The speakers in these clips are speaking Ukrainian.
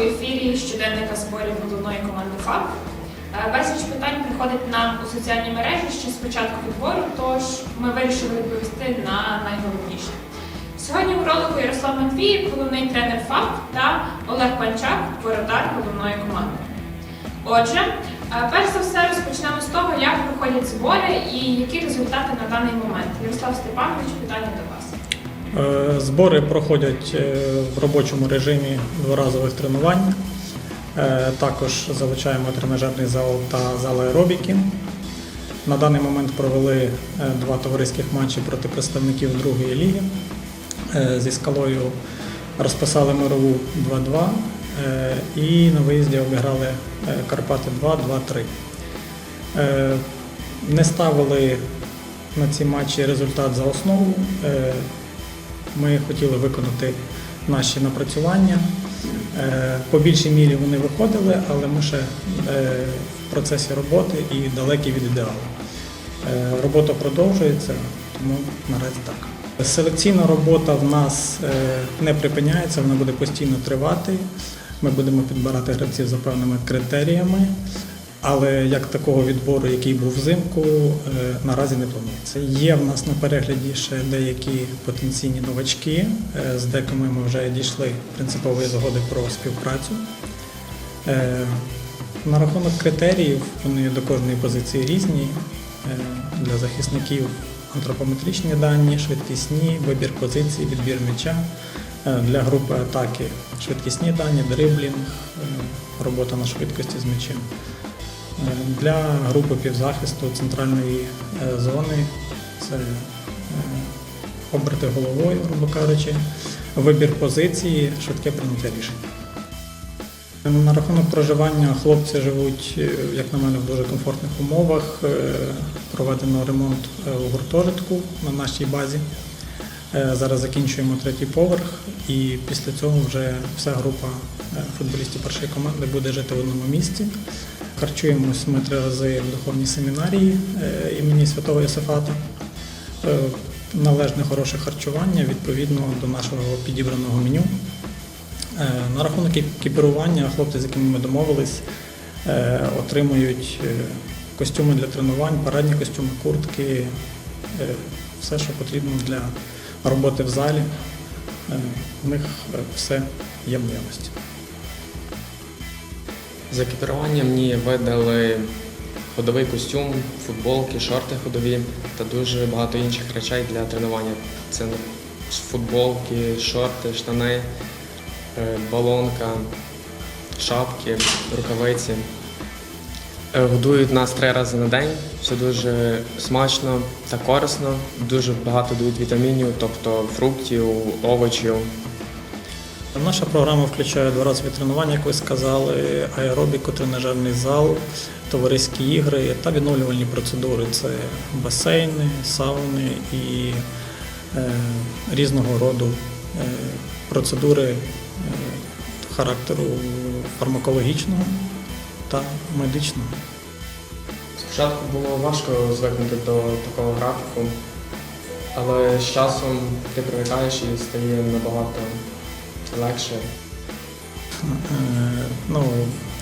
у ефірі щоденника зборів головної команди ФАП. Е, Безліч питань приходить нам у соціальні мережі ще з початку відбору, тож ми вирішили відповісти на найголовніше. Сьогодні у ролику Ярослав Матвіїв, головний тренер ФАП, та Олег Панчак, воротар головної команди. Отже, е, перш за все розпочнемо з того, як проходять збори і які результати на даний момент. Ярослав Степанович, питання до вас. Е, Збори проходять е, в робочому режимі дворазових тренувань. Е, Також залучаємо тренажерний зал та зал аеробіки. На даний момент провели два товариських матчі проти представників другої ліги. Зі скалою розписали мирову 2-2 е, і на виїзді обіграли Карпати 2-2-3. Е, Не ставили на ці матчі результат за основу. Ми хотіли виконати наші напрацювання. Е, По більшій мірі вони виходили, але ми ще е, в процесі роботи і далекі від ідеалу. Е, Робота продовжується, тому наразі так. Селекційна робота в нас не припиняється, вона буде постійно тривати. Ми будемо підбирати гравців за певними критеріями, але як такого відбору, який був взимку, е, наразі не планується. Є в нас на перегляді ще деякі потенційні новачки, е, з декими ми вже дійшли принципової згоди про співпрацю. Е, На рахунок критеріїв, вони до кожної позиції різні. Для захисників антропометричні дані, швидкісні, вибір позицій, відбір м'яча. Для групи атаки швидкісні дані, дриблінг, робота на швидкості з м'ячем. Для групи півзахисту центральної е, зони це е, оберти головою, грубо кажучи, вибір позиції, швидке прийняття рішень. На рахунок проживання хлопці живуть, е, як на мене, в дуже комфортних умовах. Проведено ремонт у гуртожитку на нашій базі. Зараз закінчуємо третій поверх, і після цього вже вся група футболістів першої команди буде жити в одному місці. Харчуємось ми три рази в духовній семінарії е, імені святого Йосифата. Е, Належне хороше харчування відповідно до нашого підібраного меню. Е, На рахунок екіпірування хлопці, з якими ми домовились, отримують костюми для тренувань, парадні костюми, куртки, все, що потрібно для роботи в залі. В них все є в наявності. За екіпірування мені видали ходовий костюм, футболки, шорти ходові та дуже багато інших речей для тренування. Це футболки, шорти, штани, е, балонка, шапки, рукавиці. Е, Годують нас три рази на день. Все дуже смачно та корисно. Дуже багато дають вітамінів, тобто фруктів, овочів. Наша програма включає дворазові тренування, як ви сказали, аеробіку, тренажерний зал, товариські ігри та відновлювальні процедури. Це басейни, сауни і е, різного роду е, процедури е, характеру фармакологічного та медичного. Спочатку було важко звикнути до такого графіку, але з часом ти привикаєш і стає набагато легше. Е, Ну,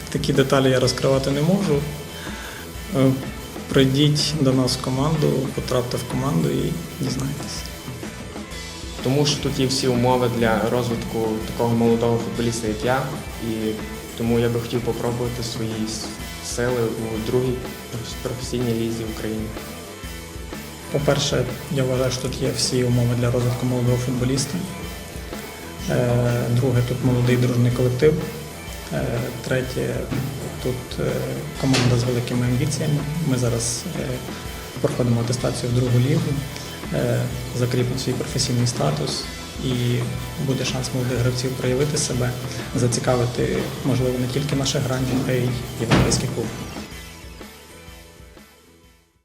такі деталі я розкривати не можу. Е, Прийдіть до нас в команду, потрапте в команду і дізнайтесь. Тому що тут є всі умови для розвитку такого молодого футболіста, як я, і тому я би хотів попробувати свої сили у другій професійній лізі України. По-перше, я вважаю, що тут є всі умови для розвитку молодого футболіста. Е, Друге, тут молодий дружний колектив. Е, Третє, тут е, команда з великими амбіціями. Ми зараз проходимо атестацію в другу лігу, закріпимо свій професійний статус і буде шанс молодих гравців проявити себе, зацікавити, можливо, не тільки наших грань, а й європейський клуб.